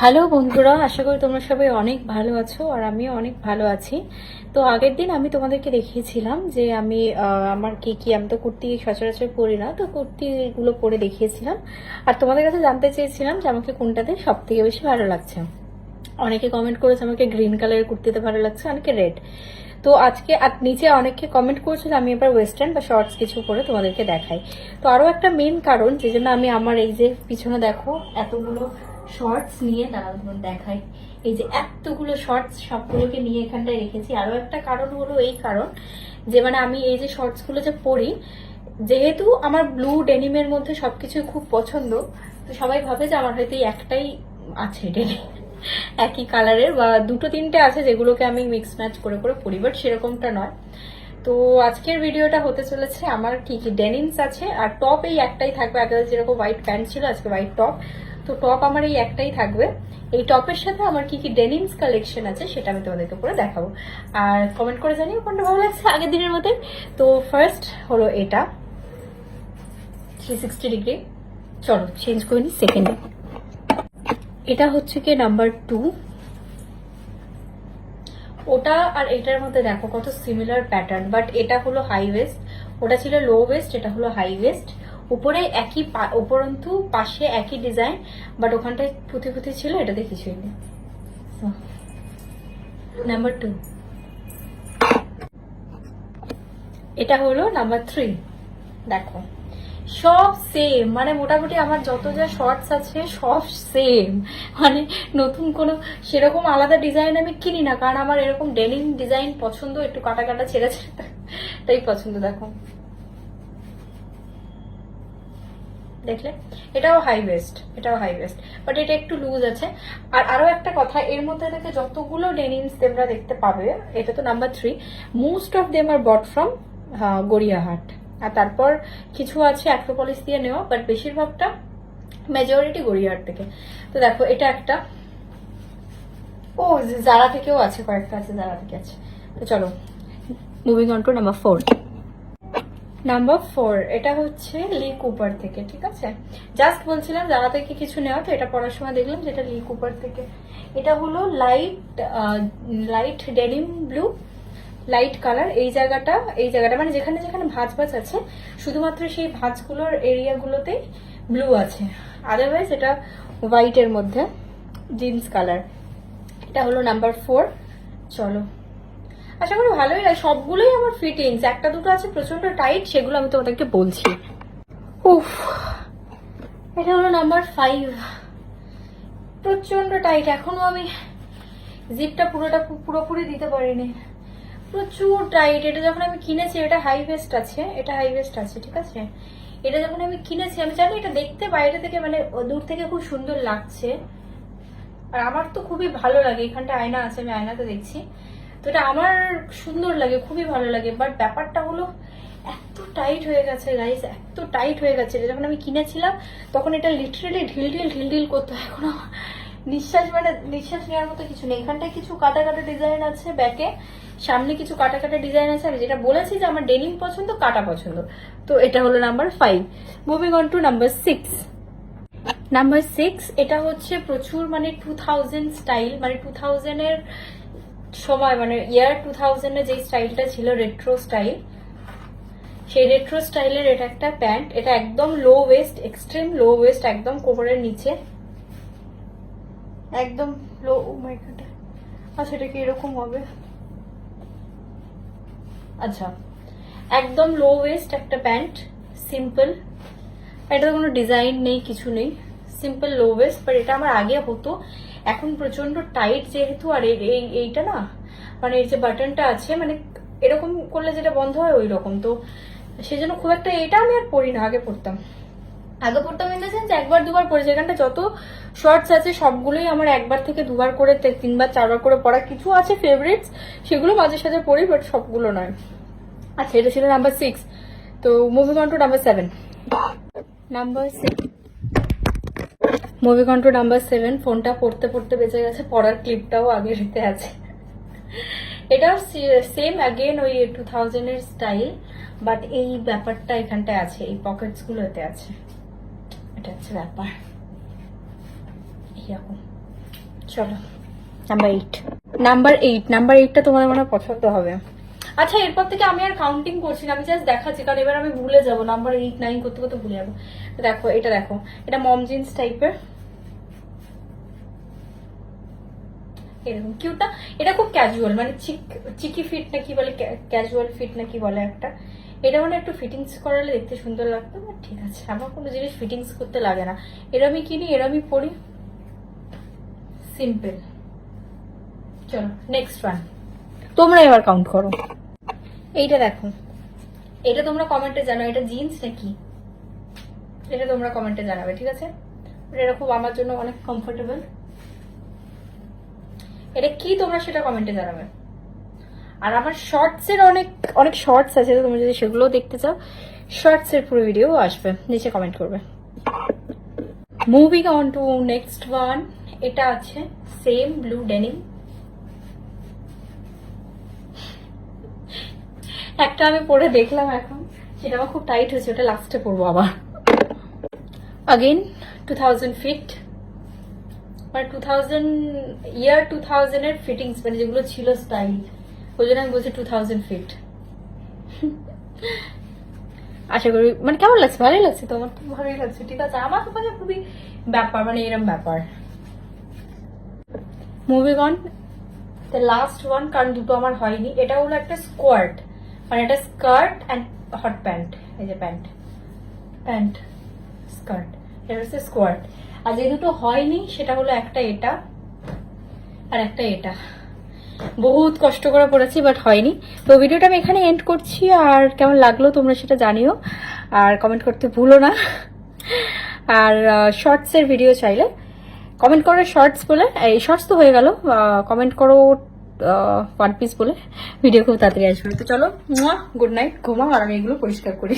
Hello বন্ধুরা, আশা করি তোমরা সবাই অনেক ভালো আছো আর আমিও অনেক ভালো আছি। তো আগের দিন আমি তোমাদেরকে দেখিয়েছিলাম যে আমি আমার কি কি আমি তো কুর্তি সচরাচর পরি না, তো কুর্তিগুলো পরে দেখিয়েছিলাম। আর তোমাদের কাছে জানতে চেয়েছিলাম যে আমাকে কোনটাতে সব থেকে বেশি ভালো লাগছে। অনেকে কমেন্ট করেছে আমাকে গ্রিন কালারের কুর্তিতে ভালো লাগছে, অনেকে রেড তো আজকে আর নিচে অনেকে কমেন্ট করেছিল আমি এবার ওয়েস্টার্ন বা শর্টস কিছু পরে তোমাদেরকে দেখাই। তো আরও একটা মেন কারণ যে জন্য আমি আমার এই যে পিছনে দেখো, এতগুলো শর্টস নিয়ে তোমার দেখাই এই যে এতগুলো শর্টস সবগুলোকে নিয়ে এখানটায় রেখেছি। আরও একটা কারণ হলো এই কারণ যে মানে আমি এই যে শর্টসগুলো যে পরি, যেহেতু আমার ব্লু ডেনিমের মধ্যে সবকিছু খুব পছন্দ, তো সবাই ভাবে যে আমার হয়তো একটাই আছে ডেনিম একই কালারের বা দুটো তিনটে আছে যেগুলোকে আমি মিক্স ম্যাচ করে করে পরি বাট সেরকমটা নয়। তো আজকের ভিডিওটা হতে চলেছে আমার কি কি ডেনিমস আছে। আর টপ এই একটাই থাকবে। আগে যেরকম হোয়াইট প্যান্ট ছিল, আজকে হোয়াইট টপ তো টপ আমার এই একটাই থাকবে। এই টপের সাথে আমার কি কি ডেনিমস কালেকশন আছে সেটা আমি তোমাদেরকে পরে দেখাবো। আর কমেন্ট করে জানিও কোনটা ভালো লাগছে আগের দিনের মধ্যে তো ফার্স্ট হলো এটা। থ্রি সিক্সটি ডিগ্রি চলো চেঞ্জ করে নিই সেকেন্ডে এটা হচ্ছে কি নাম্বার টু ওটা আর এটার মধ্যে দেখো কত সিমিলার প্যাটার্ন বাট এটা হলো হাই ওয়েস্ট ওটা ছিল লো ওয়েস্ট এটা হলো হাই ওয়েস্ট উপরে একই উপরন্তু পাশে একই ডিজাইন বাট ওখানটায় পুঁথি পুঁথি ছিল এটাতে কিছুই নেই নাম্বার টু এটা হলো নাম্বার থ্রি দেখো, সব সেম মানে মোটামুটি আমার যত যা শর্টস আছে, সব সেম মানে নতুন কোনো সেরকম আলাদা ডিজাইন আমি কিনি না, কারণ আমার এরকম ডেনিম ডিজাইন পছন্দ, একটু কাটা কাটা ছেড়ে ছেড়ে তাই পছন্দ, দেখো। দেখলে? এটাও হাই ওয়েস্ট এটাও হাই ওয়েস্ট বাট এটা একটু লুজ আছে। আর আরও একটা কথা, এর মধ্যে থেকে যতগুলো ডেনিমস তোমরা দেখতে পাবে, এটা তো number three most of them R bought from Gariahat. আর তারপর কিছু আছে অ্যাক্রোপলিস দিয়ে নেওয়া বাট বেশিরভাগটা মেজরিটি গড়িয়াহাট থেকে। তো দেখো, এটা একটা। ও জারা থেকেও আছে, কয়েকটা আছে জারা থেকে আছে। তো চলো moving on to number four number four এটা হচ্ছে লি কুপার থেকে, ঠিক আছে? জাস্ট বলছিলাম, যারা থেকে কিছু নেওয়া, তো এটা পড়ার সময় দেখলাম যেটা লি কুপার থেকে। এটা হলো light light denim blue light colour এই জায়গাটা এই জায়গাটা মানে যেখানে যেখানে ভাঁজ ভাঁজ আছে, শুধুমাত্র সেই ভাঁজগুলোর এরিয়াগুলোতেই ব্লু আছে। আদারওয়াইজ এটা হোয়াইটের মধ্যে জিন্স কালার এটা হলো নাম্বার ফোর চলো। আশা করি ভালোই লাগে। সবগুলোই আমার ফিটিংস একটা দুটো আছে প্রচণ্ড টাইট সেগুলো আমি তোমাদেরকে বলছি। উফ, এটা হলো নাম্বার ফাইভ প্রচণ্ড টাইট এখনও আমি জিপটা পুরোটা পুরোপুরি দিতে পারিনি। প্রচুর টাইট এটা যখন আমি কিনেছি, এটা হাই ভেস্ট আছে। এটা হাই ভেস্ট আছে, ঠিক আছে? এটা যখন আমি কিনেছি, আমি জানি এটা দেখতে বাইরে থেকে মানে দূর থেকে খুব সুন্দর লাগছে। আর আমার তো খুবই ভালো লাগে। এখানটা আয়না আছে, আমি আয়নাতে দেখছি। তো এটা আমার সুন্দর লাগে, খুবই ভালো লাগে। বাট ব্যাপারটা হলো, এত টাইট হয়ে গেছে গাইস এত টাইট হয়ে গেছে। যখন আমি কিনেছিলাম, তখন এটা লিটারেলি ঢিল ঢিল ঢিল ঢিল করতো। এখন নিঃশ্বাস মানে নিঃশ্বাস নেওয়ার মতো কিছু নেই। এখানটায় কিছু কাটা কাটা ডিজাইন আছে ব্যাকে সামনে কিছু কাটা কাটা ডিজাইন আছে। আমি যেটা বলেছি যে আমার ডেনিম পছন্দ, কাটা পছন্দ। তো এটা হলো number five moving on to number six number six এটা হচ্ছে প্রচুর মানে টু থাউজেন্ড স্টাইল মানে টু থাউজেন্ডের সময় মানে ইয়ার টু থাউজেন্ডে যে স্টাইলটা ছিল রেট্রো স্টাইল সেই রেট্রো স্টাইলের এটা একটা প্যান্ট এটা একদম low waist extreme low waist একদম কোমরের নিচে। একদম লো গড আচ্ছা এটা কি এরকম হবে? আচ্ছা একদম লো ওয়েস্ট একটা প্যান্ট সিম্পল এটা কোনো ডিজাইন নেই কিছু নেই। সিম্পল লো ওয়েস্ট বাট এটা আমার আগে হতো। এখন প্রচণ্ড টাইট যেহেতু, আর এই, এই- এইটা না মানে এর যে বাটনটা আছে মানে এরকম করলে যেটা বন্ধ হয় ওই রকম তো সেজন্য খুব একটা এটা আমি আর পড়ি না আগে পরতাম আগে পড়তাম ইন দ্য সেন্স একবার, দুবার পড়েছি। এখানটা যত শর্টস আছে, সবগুলোই আমার একবার থেকে দুবার করে তিনবার, চারবার করে পড়া কিছু আছে ফেভারিটস সেগুলো মাঝে সাঝে পড়ি বাট সবগুলো নয়। আচ্ছা এটা ছিল নাম্বার সিক্স তো moving on to number seven number seven moving on number seven ফোনটা পড়তে পড়তে বেঁচে গেছে, পড়ার ক্লিপটাও আগে রেখে আছে। এটাও সেম অ্যাগেন ওই টু থাউজেন্ডের স্টাইল বাট এই ব্যাপারটা এখানটায় আছে, এই পকেটস গুলোতে আছে। এটা হচ্ছে ব্যাপার। এরকম চলো number eight number eight number এইটটা তোমাদের মনে পছন্দ হবে। আচ্ছা এরপর থেকে আমি আর কাউন্টিং করছি না, আমি জাস্ট দেখাচ্ছি, কারণ এবার আমি ভুলে যাব নাম্বার এইট নাইন করতে করতে ভুলে যাব। দেখো, এটা দেখো, এটা মম জিন্স টাইপের এরকম। কিউট না এটা খুব ক্যাজুয়াল মানে চিক, চিকি ফিট নাকি বলে ক্যাজুয়াল ফিট নাকি বলে একটা। এটা মানে একটু ফিটিংস করালে দেখতে সুন্দর লাগতো বাট ঠিক আছে, আমার কোনো জিনিস ফিটিংস করতে লাগে না। এরমই কিনি এরমই পরি। সিম্পল চলো নেক্সট ওয়ান তোমরা এবার কাউন্ট করো। এইটা দেখো। এটা তোমরা কমেন্টে জানাও, এটা জিন্স নাকি? এটা তোমরা কমেন্টে জানাবে, ঠিক আছে? এটা খুব আমার জন্য অনেক কমফোর্টেবল এটা কি তোমরা সেটা কমেন্টে জানাবে। আর আমার শর্টস এর অনেক অনেক শর্টস আছে, তো তোমরা যদি সেগুলোও দেখতে চাও শর্টস এর পুরো ভিডিও আসবে, নিচে কমেন্ট করবে। Moving on to next one এটা আছে সেম ব্লু ডেনিম একটা আমি পরে দেখলাম এখন, সেটা আমার খুব টাইট হয়েছে, ওটা লাস্টে পরবো আবার। আগেন টু থাউজেন্ড ফিট মানে টু থাউজেন্ড ইয়ার টু থাউজেন্ডের ফিটিংস মানে যেগুলো ছিল স্টাইল ওই জন্য আমি বলছি টু থাউজেন্ড ফিট আশা করি মানে কেমন লাগছে? ভালোই লাগছে তোমার? তো ভালোই লাগছে ঠিক আছে। আমার তো মানে খুবই ব্যাপার মানে এরম ব্যাপার। Moving on the last one কারণ দুটো আমার হয়নি। এটা হলো একটা স্কোয়ার্ট মানে এটা স্কার্ট অ্যান্ড হট প্যান্ট এই যে প্যান্ট প্যান্ট স্কার্ট এটা হচ্ছে স্কোয়ার্ট আর যে দুটো হয়নি, সেটা হলো একটা এটা আর একটা এটা। বহুত কষ্ট করে পড়েছি বাট হয়নি। তো ভিডিওটা আমি এখানে এন্ড করছি, আর কেমন লাগল তোমরা সেটা জানিও, আর কমেন্ট করতে ভুলো না। আর শর্টসের ভিডিও চাইলে কমেন্ট করো শর্টস বলে, এই শর্টস তো হয়ে গেল কমেন্ট করো ওয়ান পিস বলে ভিডিও খুব তাড়াতাড়ি আসবে। তো চলো, গুড নাইট, ঘুমাও, আর আমি এগুলো পরিষ্কার করি।